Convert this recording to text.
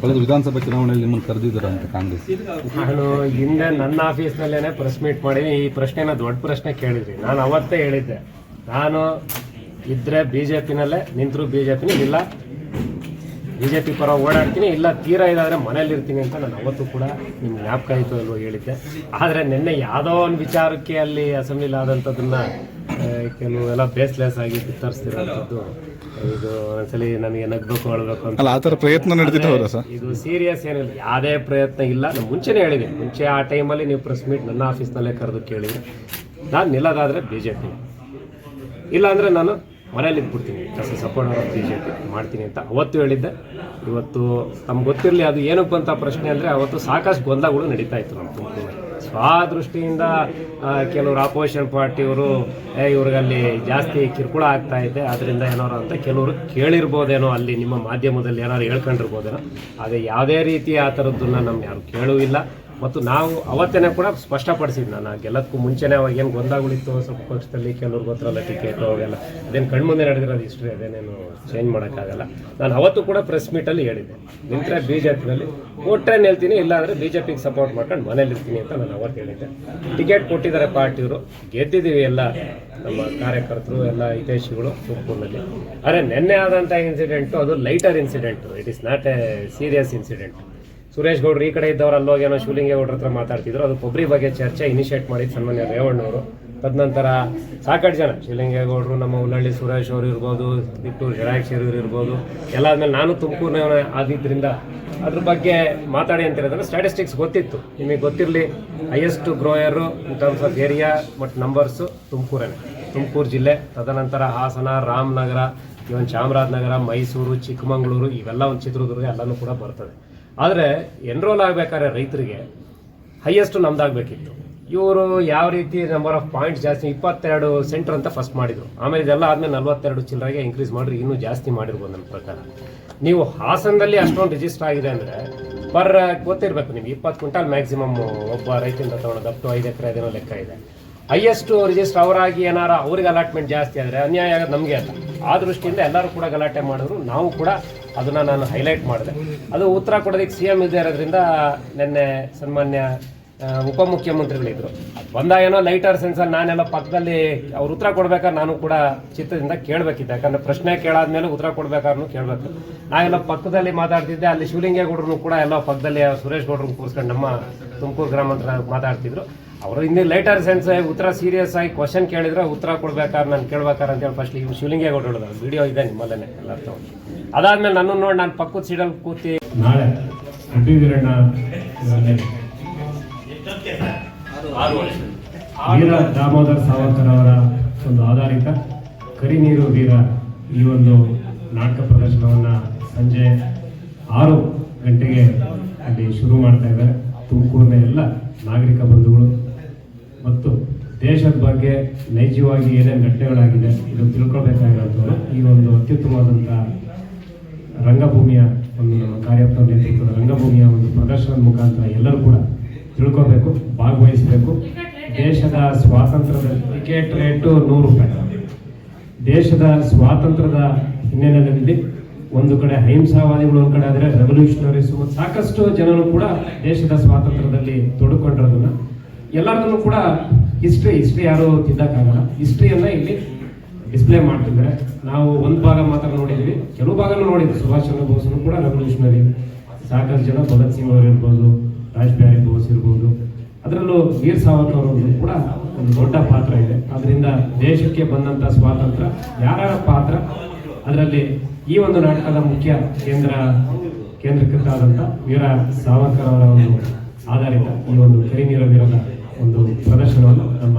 ಕಳೆದ ವಿಧಾನಸಭಾ ಚುನಾವಣೆಯಲ್ಲಿ ನಿಮ್ಮನ್ನು ಕರೆದಿದ್ದಾರೆ ಅಂತ ಕಾಂಗ್ರೆಸ್? ನಾನು ಹಿಂದೆ ನನ್ನ ಆಫೀಸ್ನಲ್ಲೇನೆ ಪ್ರೆಸ್ ಮೀಟ್ ಮಾಡಿ ಈ ಪ್ರಶ್ನೆನ ದೊಡ್ಡ ಪ್ರಶ್ನೆ ಕೇಳಿದ್ರಿ. ನಾನು ಅವತ್ತೇ ಹೇಳಿದ್ದೆ. ನಾನು ಇದ್ರೆ ಬಿಜೆಪಿನಲ್ಲೇ ನಿಂತರು ಬಿ ಜೆ ಪಿನ ಇಲ್ಲ. ಬಿ ಜೆ ಪಿ ಪರ ಓಡಾಡ್ತೀನಿ ಇಲ್ಲ ತೀರಾ ಇದಾದರೆ ಮನೇಲಿ ಇರ್ತೀನಿ ಅಂತ ನಾನು ಅವತ್ತು ಕೂಡ ನಿಮ್ಮ ಜ್ಞಾಪಕ ಆಯಿತು ಅಲ್ವೋ ಹೇಳಿದ್ದೆ. ಆದರೆ ನಿನ್ನೆ ಯಾವುದೋ ಒಂದು ವಿಚಾರಕ್ಕೆ ಅಲ್ಲಿ ಅಸೆಂಬ್ಲಿಲಿ ಆದಂಥದ್ದನ್ನು ಕೆಲವು ಕೆಲವೆಲ್ಲ ಬೇಸ್ಲೆಸ್ ಆಗಿ ಬಿತ್ತರಿಸ್ತಿರೋಂಥದ್ದು ಇದು ಒಂದ್ಸಲಿ ನನಗೆ ನಗ್ಬೇಕು ಅಳ್ಬೇಕು ಅಂತ. ಆ ಥರ ಪ್ರಯತ್ನ ನಡೆದಿದ್ದವರ ಸರ್ ಇದು ಸೀರಿಯಸ್ ಏನಿಲ್ಲ. ಯಾವುದೇ ಪ್ರಯತ್ನ ಇಲ್ಲ. ನಾನು ಮುಂಚೆನೇ ಹೇಳಿದ್ದೀನಿ ಮುಂಚೆ ಆ ಟೈಮಲ್ಲಿ ನೀವು ಪ್ರೆಸ್ ಮೀಟ್ ನನ್ನ ಆಫೀಸ್ನಲ್ಲೇ ಕರೆದು ಕೇಳಿ. ನಾನು ನಿಲ್ಲೋದಾದರೆ ಬಿ ಜೆ ಪಿ ಇಲ್ಲಾಂದರೆ ನಾನು ಮನೇಲಿ ಇದ್ಬಿಡ್ತೀನಿ ಜಾಸ್ತಿ support of B J P ಮಾಡ್ತೀನಿ ಅಂತ ಅವತ್ತು ಹೇಳಿದ್ದೆ. ಇವತ್ತು ನಮ್ಗೆ ಗೊತ್ತಿರಲಿ ಅದು ಏನಕ್ಕೆ ಬಂತ ಪ್ರಶ್ನೆ ಅಂದರೆ ಅವತ್ತು ಸಾಕಷ್ಟು ಗೊಂದಲಗಳು ನಡೀತಾ ಇತ್ತು ನಮ್ಮ ತುಮಕೂರಲ್ಲಿ ಸ್ವಾದೃಷ್ಟಿಯಿಂದ ಕೆಲವರು ಆಪೋಸಿಷನ್ ಪಾರ್ಟಿಯವರು ಇವ್ರಿಗಲ್ಲಿ ಜಾಸ್ತಿ ಕಿರುಕುಳ ಆಗ್ತಾ ಇದೆ ಅದರಿಂದ ಏನಾರು ಅಂತ ಕೆಲವರು ಕೇಳಿರ್ಬೋದೇನೋ ಅಲ್ಲಿ ನಿಮ್ಮ ಮಾಧ್ಯಮದಲ್ಲಿ ಏನಾದ್ರು ಹೇಳ್ಕೊಂಡಿರ್ಬೋದೇನೋ, ಆದರೆ ಯಾವುದೇ ರೀತಿ ಆ ಥರದ್ದನ್ನು ನಮ್ಗೆ ಯಾರು ಕೇಳೂ ಇಲ್ಲ ಮತ್ತು ನಾವು ಅವತ್ತೇ ಕೂಡ ಸ್ಪಷ್ಟಪಡಿಸಿದ್ದು ನಾನು ಗೆಲ್ಲದಕ್ಕೂ ಮುಂಚೆನೇ ಅವಾಗ ಏನು ಗೊಂದಲಗಳಿತ್ತು ಸ್ವಲ್ಪ ಪಕ್ಷದಲ್ಲಿ ಕೆಲವ್ರು ಗೊತ್ತಿರಲ್ಲ ಟಿಕೆಟ್ ಅವಾಗೆಲ್ಲ. ಅದೇನು ಕಣ್ಮುಂದೆ ನಡೆದಿರೋದು ಹಿಸ್ಟ್ರಿ ಅದೇನೇನು ಚೇಂಜ್ ಮಾಡೋಕ್ಕಾಗಲ್ಲ. ನಾನು ಅವತ್ತು ಕೂಡ ಪ್ರೆಸ್ ಮೀಟಲ್ಲಿ ಹೇಳಿದ್ದೆ. ನಿಂತರೆ ಬಿ ಜೆ ಪಿನಲ್ಲಿ ಕೊಟ್ಟರೆ ಹೇಳ್ತೀನಿ ಇಲ್ಲಾಂದರೆ ಬಿ ಜೆ ಪಿಗೆ ಸಪೋರ್ಟ್ ಮಾಡ್ಕೊಂಡು ಮನೇಲಿ ಇರ್ತೀನಿ ಅಂತ ನಾನು ಅವತ್ತು ಹೇಳಿದ್ದೆ. ಟಿಕೆಟ್ ಕೊಟ್ಟಿದ್ದಾರೆ ಪಾರ್ಟಿಯವರು, ಗೆದ್ದಿದ್ದೀವಿ ಎಲ್ಲ ನಮ್ಮ ಕಾರ್ಯಕರ್ತರು, ಎಲ್ಲ ಹಿತೈಷಿಗಳು ತುಮಕೂರಿನಲ್ಲಿ. ಆದರೆ ನಿನ್ನೆ ಆದಂಥ ಇನ್ಸಿಡೆಂಟು ಅದು lighter incident it is not a serious incident Suresh ಗೌಡ್ರು ಈ ಕಡೆ ಇದ್ದವ್ರು ಅಲ್ಲೋಗಿ ಏನೋ ಶಿವಲಿಂಗೇಗೌಡ್ರ ಹತ್ರ ಮಾತಾಡ್ತಿದ್ರು. ಅದು ಕೊಬ್ಬರಿ ಬಗ್ಗೆ ಚರ್ಚೆ ಇನಿಷಿಯೇಟ್ ಮಾಡಿದ್ದು ಸನ್ಮಾನ್ಯ ರೇವಣ್ಣವರು. ತದನಂತರ ಸಾಕಷ್ಟು ಜನ. ಶಿವಲಿಂಗೇಗೌಡರು ನಮ್ಮ ಉಳ್ಳಳ್ಳಿ ಸುರೇಶ್ ಅವರು ಇರ್ಬೋದು ಜರಾಯ್ ಜಡಾಕ್ಷರು ಇರ್ಬೋದು. ಎಲ್ಲ ಆದಮೇಲೆ ನಾನು ತುಮಕೂರಿನ ಆಗಿದ್ದರಿಂದ ಅದ್ರ ಬಗ್ಗೆ ಮಾತಾಡಿ ಅಂತ ಹೇಳಿದ್ರೆ ಸ್ಟ್ಯಾಟಿಸ್ಟಿಕ್ಸ್ ಗೊತ್ತಿತ್ತು. ನಿಮಗೆ ಗೊತ್ತಿರಲಿ highest grower in terms of area ಮತ್ತು ನಂಬರ್ಸು ತುಮಕೂರೇ ತುಮಕೂರು ಜಿಲ್ಲೆ, ತದನಂತರ ಹಾಸನ, ರಾಮನಗರ ಇವನ್ ಚಾಮರಾಜನಗರ, ಮೈಸೂರು, ಚಿಕ್ಕಮಗಳೂರು, ಇವೆಲ್ಲ ಒಂದು ಚಿತ್ರದುರ್ಗ, ಎಲ್ಲನೂ ಕೂಡ ಬರ್ತದೆ. ಆದರೆ ಎನ್ರೋಲ್ ಆಗಬೇಕಾದ್ರೆ ರೈತರಿಗೆ ಹೈಯೆಸ್ಟ್ ನಮ್ದಾಗಬೇಕಿತ್ತು. ಇವರು ಯಾವ ರೀತಿ ನಂಬರ್ ಆಫ್ ಪಾಯಿಂಟ್ಸ್ ಜಾಸ್ತಿ, ಇಪ್ಪತ್ತೆರಡು ಸೆಂಟರ್ ಅಂತ ಫಸ್ಟ್ ಮಾಡಿದರು. ಆಮೇಲೆ ಇದೆಲ್ಲ ಆದಮೇಲೆ ನಲ್ವತ್ತೆರಡು ಚಿಲ್ಲರೆಗೆ ಇನ್ಕ್ರೀಸ್ ಮಾಡಿರಿ ಇನ್ನೂ ಜಾಸ್ತಿ ಮಾಡಿರ್ಬೋದು ನನ್ನ ಪ್ರಕಾರ. ನೀವು ಹಾಸನದಲ್ಲಿ ಅಷ್ಟೊಂದು ರಿಜಿಸ್ಟರ್ ಆಗಿದೆ ಅಂದರೆ ಪರ್ ಗೊತ್ತಿರಬೇಕು ನಿಮ್ಗೆ, ಇಪ್ಪತ್ತು ಕ್ವಿಂಟಾಲ್ ಮ್ಯಾಕ್ಸಿಮಮ್ ಒಬ್ಬ ರೈತರಿಂದ ತಗೊಳ್ಳೋದು ಅಪ್ ಟು ಐದು ಎಕರೆ ಅದೇನೋ ಲೆಕ್ಕ ಇದೆ. ಹೈಯೆಸ್ಟ್ ರಿಜಿಸ್ಟರ್ ಅವರಾಗಿ ಏನಾರ ಅವ್ರಿಗೆ ಅಲಾಟ್ಮೆಂಟ್ ಜಾಸ್ತಿ ಆದರೆ ಅನ್ಯಾಯ ಆಗೋದು ನಮಗೆ ಅಲ್ಲ. ಆ ದೃಷ್ಟಿಯಿಂದ ಎಲ್ಲರೂ ಕೂಡ ಗಲಾಟೆ ಮಾಡಿದ್ರು. ನಾವು ಕೂಡ ಅದನ್ನ ನಾನು ಹೈಲೈಟ್ ಮಾಡಿದೆ. ಅದು ಉತ್ತರ ಕೊಡೋದಕ್ಕೆ ಸಿ ಎಂ ಇದ್ದೇ ಇರೋದ್ರಿಂದ ನಿನ್ನೆ ಸನ್ಮಾನ್ಯ ಉಪಮುಖ್ಯಮಂತ್ರಿಗಳಿದ್ರು. ಅದ್ ಬಂದಾಗ ಏನೋ ಲೈಟರ್ ಸೆನ್ಸಲ್ಲಿ ನಾನೆಲ್ಲ ಪಕ್ಕದಲ್ಲಿ ಅವ್ರು ಉತ್ತರ ಕೊಡ್ಬೇಕಾದ್ರೆ ನಾನು ಕೂಡ ಚಿತ್ರದಿಂದ ಕೇಳಬೇಕಿತ್ತು. ಯಾಕಂದ್ರೆ ಪ್ರಶ್ನೆ ಕೇಳಾದ್ಮೇಲೆ ಉತ್ತರ ಕೊಡ್ಬೇಕಾದ್ರೂ ಕೇಳಬೇಕು. ನಾವೆಲ್ಲ ಪಕ್ಕದಲ್ಲಿ ಮಾತಾಡ್ತಿದ್ದೆ. ಅಲ್ಲಿ ಶಿವಲಿಂಗೇಗೌಡರು ಕೂಡ ಎಲ್ಲ ಪಕ್ಕದಲ್ಲಿ ಸುರೇಶ್ ಗೌಡ್ರನ್ನ ಕೂರಿಸ್ಕೊಂಡು ನಮ್ಮ ತುಮಕೂರು ಗ್ರಾಮಾಂತರ ಮಾತಾಡ್ತಿದ್ರು. ಅವರು ಹಿಂದೆ ಲೈಟರ್ ಸೆನ್ಸ್ ಉತ್ತರ ಸೀರಿಯಸ್ ಆಗಿ ಕ್ವಶನ್ ಕೇಳಿದ್ರೆ ಉತ್ತರ ಕೊಡ್ಬೇಕಾದ್ರೆ ನಾನು ಕೇಳ್ಬೇಕಾರೆ ಅಂತೇಳಿ ಫಸ್ಟ್ ಇವ್ರು ಶಿವಲಿಂಗೇಗೌಡ ಹೇಳಿದ್ರು ವಿಡಿಯೋ ಇದೆ ನಿಮ್ಮಲ್ಲೇ ಎಲ್ಲ ಅದಾದ್ಮೇಲೆ ನನ್ನ ನೋಡಿ ನಾನು ಪಕ್ಕದ ಸೀಡಲ್ಲಿ ಕೂತಿ ನಾಳೆ ವೀರ ದಾಮೋದರ್ ಸಾವರ್ಕರ್ ಅವರ ಒಂದು ಆಧಾರಿತ ಕರಿನೀರು ವೀರ ಈ ಒಂದು ನಾಟಕ ಪ್ರದರ್ಶನವನ್ನು ಸಂಜೆ ಆರು ಗಂಟೆಗೆ ಅಲ್ಲಿ ಶುರು ಮಾಡ್ತಾ ಇದ್ದಾರೆ ತುಮಕೂರಿನ ಎಲ್ಲ ನಾಗರಿಕ ಬಂಧುಗಳು ಮತ್ತು ದೇಶದ ಬಗ್ಗೆ ನೈಜವಾಗಿ ಏನೇನು ಘಟನೆಗಳಾಗಿದೆ, ಇದು ತಿಳ್ಕೊಬೇಕಾಗಿರೋಂಥವ್ರು ಈ ಒಂದು ಅತ್ಯುತ್ತಮವಾದಂಥ ರಂಗಭೂಮಿಯ ಒಂದು ನಮ್ಮ ರಂಗಭೂಮಿಯ ಒಂದು ಪ್ರದರ್ಶನದ ಮುಖಾಂತರ ಎಲ್ಲರೂ ಕೂಡ ತಿಳ್ಕೊಬೇಕು ಭಾಗವಹಿಸಬೇಕು. ದೇಶದ ಸ್ವಾತಂತ್ರ್ಯದ ಟಿಕೆಟ್ ರೇಟು ನೂರು ರೂಪಾಯಿ. ದೇಶದ ಸ್ವಾತಂತ್ರ್ಯದ ಹಿನ್ನೆಲೆಯಲ್ಲಿ ಒಂದು ಕಡೆ ಅಹಿಂಸಾವಾದಿಗಳು, ಒಂದು ಕಡೆ ಆದರೆ ರೆವಲ್ಯೂಷನರೀಸ್ ಸಾಕಷ್ಟು ಜನರು ಕೂಡ ದೇಶದ ಸ್ವಾತಂತ್ರ್ಯದಲ್ಲಿ ತೊಡಕೊಂಡಿರೋದನ್ನ ಎಲ್ಲರನ್ನೂ ಕೂಡ ಹಿಸ್ಟ್ರಿ ಹಿಸ್ಟ್ರಿ ಯಾರು ತಿದ್ದಕ್ಕಾಗಲ್ಲ ಹಿಸ್ಟ್ರಿಯನ್ನ ಇಲ್ಲಿ ಡಿಸ್ಪ್ಲೇ ಮಾಡ್ತಿದ್ದಾರೆ. ನಾವು ಒಂದು ಭಾಗ ಮಾತ್ರ ನೋಡಿದ್ವಿ. ಕೆಲವು ಭಾಗನೂ ನೋಡಿದ್ವಿ. ಸುಭಾಷ್ ಚಂದ್ರ ಬೋಸ್ನು ಕೂಡ ರೆವಲ್ಯೂಷನರಿ ಸಾಕಷ್ಟು ಜನ ಭಗತ್ ಸಿಂಗ್ ಅವರು ಇರ್ಬೋದು ರಾಜ್ ಬಿಹಾರಿ ಬೋಸ್ ಇರ್ಬೋದು. ಅದರಲ್ಲೂ ವೀರ್ ಸಾವರ್ಕರ್ ಅವರು ಕೂಡ ಒಂದು ದೊಡ್ಡ ಪಾತ್ರ ಇದೆ. ಅದರಿಂದ ದೇಶಕ್ಕೆ ಬಂದಂತ ಸ್ವಾತಂತ್ರ್ಯ ಯಾರ ಪಾತ್ರ? ಅದರಲ್ಲಿ ಈ ಒಂದು ನಾಟಕದ ಮುಖ್ಯ ಕೇಂದ್ರ, ಕೇಂದ್ರೀಕೃತ ಆದಂತ ವೀರ ಸಾವರ್ಕರ್ ಅವರ ಒಂದು ಆಧಾರಿತ ಈ ಒಂದು ಕರಿನೀರ ವೀರದ ಒಂದು ಪ್ರದರ್ಶನವನ್ನು ನಮ್ಮ